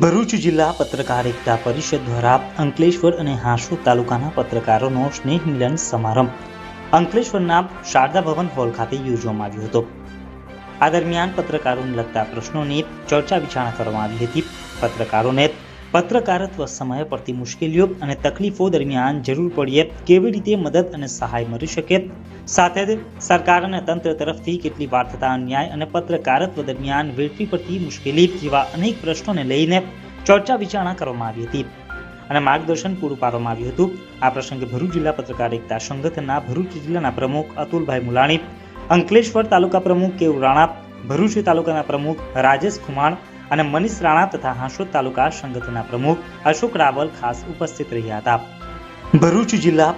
ભરૂચ જિલ્લા પત્રકાર એકતા પરિષદ દ્વારા અંકલેશ્વર અને હાંસુ તાલુકાના પત્રકારોનો સ્નેહ મિલન સમારંભ. અંકલેશ્વરના શારદા ભવન હોલ ખાતે યોજવામાં આવ્યો હતો. આ દરમિયાન પત્રકારોને લગતા પ્રશ્નોની ચર્ચા વિચારણા કરવામાં આવી હતી. પત્રકારોને પત્રકારત્વ સમય પડતી મુશ્કેલીઓ અને તકલીફો દરમિયાન જરૂર પડીએ કેવી રીતે મદદ અને સહાય મળી શકે? સાથે જ સરકાર અને તંત્ર તરફથી કેટલી વાર થતા અન્યાય અને પત્રકારત્વ દરમિયાન વેઠવી પડતી મુશ્કેલી જેવા અનેક પ્રશ્નોને લઈને ચર્ચા વિચારણા કરવામાં આવી હતી અને માર્ગદર્શન પૂરું પાડવામાં આવ્યું હતું. આ પ્રસંગે ભરૂચ જિલ્લા પત્રકાર એકતા સંગઠનના ભરૂચ જિલ્લાના પ્રમુખ અતુલભાઈ મુલાણી, અંકલેશ્વર તાલુકા પ્રમુખ કેવ રાણા, ભરૂચ તાલુકાના પ્રમુખ રાજેશ ખુમાણ અને મનીષ રાણા તથા હાંસોદ તાલુકા સંગઠનના પ્રમુખ અશોક રાવલ ખાસ ઉપસ્થિત રહ્યા હતા. ભરૂચ જિલ્લા